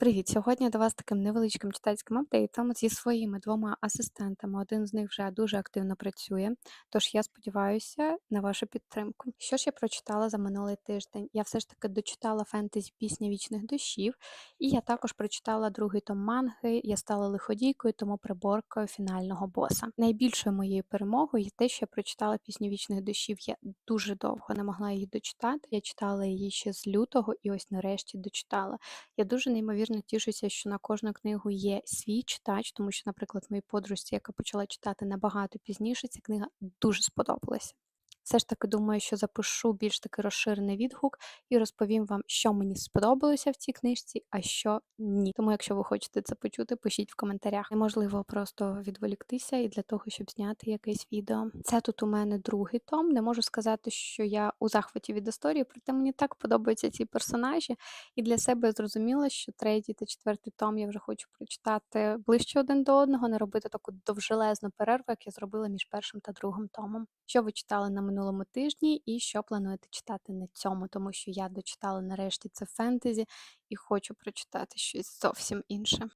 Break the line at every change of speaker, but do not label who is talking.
Привіт! Сьогодні до вас таким невеличким читацьким апдейтом зі своїми двома асистентами. Один з них вже дуже активно працює, тож я сподіваюся на вашу підтримку. Що ж я прочитала за минулий тиждень? Я все ж таки дочитала фентезі пісня вічних душів, і я також прочитала другий том манги. Я стала лиходійкою, тому приборкою фінального боса. Найбільшою моєю перемогою є те, що я прочитала пісню вічних душів. Я дуже довго не могла її дочитати. Я читала її ще з лютого, і ось нарешті дочитала. Я дуже неймовірно тішуся, що на кожну книгу є свій читач, тому що, наприклад, моїй подружці, яка почала читати набагато пізніше, ця книга дуже сподобалася. Все ж таки думаю, що запишу більш таки розширений відгук і розповім вам, що мені сподобалося в цій книжці, а що ні. Тому, якщо ви хочете це почути, пишіть в коментарях. Неможливо просто відволіктися і для того, щоб зняти якесь відео. Це тут у мене другий том. Не можу сказати, що я у захваті від історії, проте мені так подобаються ці персонажі, і для себе зрозуміла, що третій та четвертий том я вже хочу прочитати ближче один до одного, не робити таку довжелезну перерву, як я зробила між першим та другим томом. Що ви читали на минулому тижні, і що плануєте читати на цьому, тому що я дочитала нарешті це фентезі і хочу прочитати щось зовсім інше.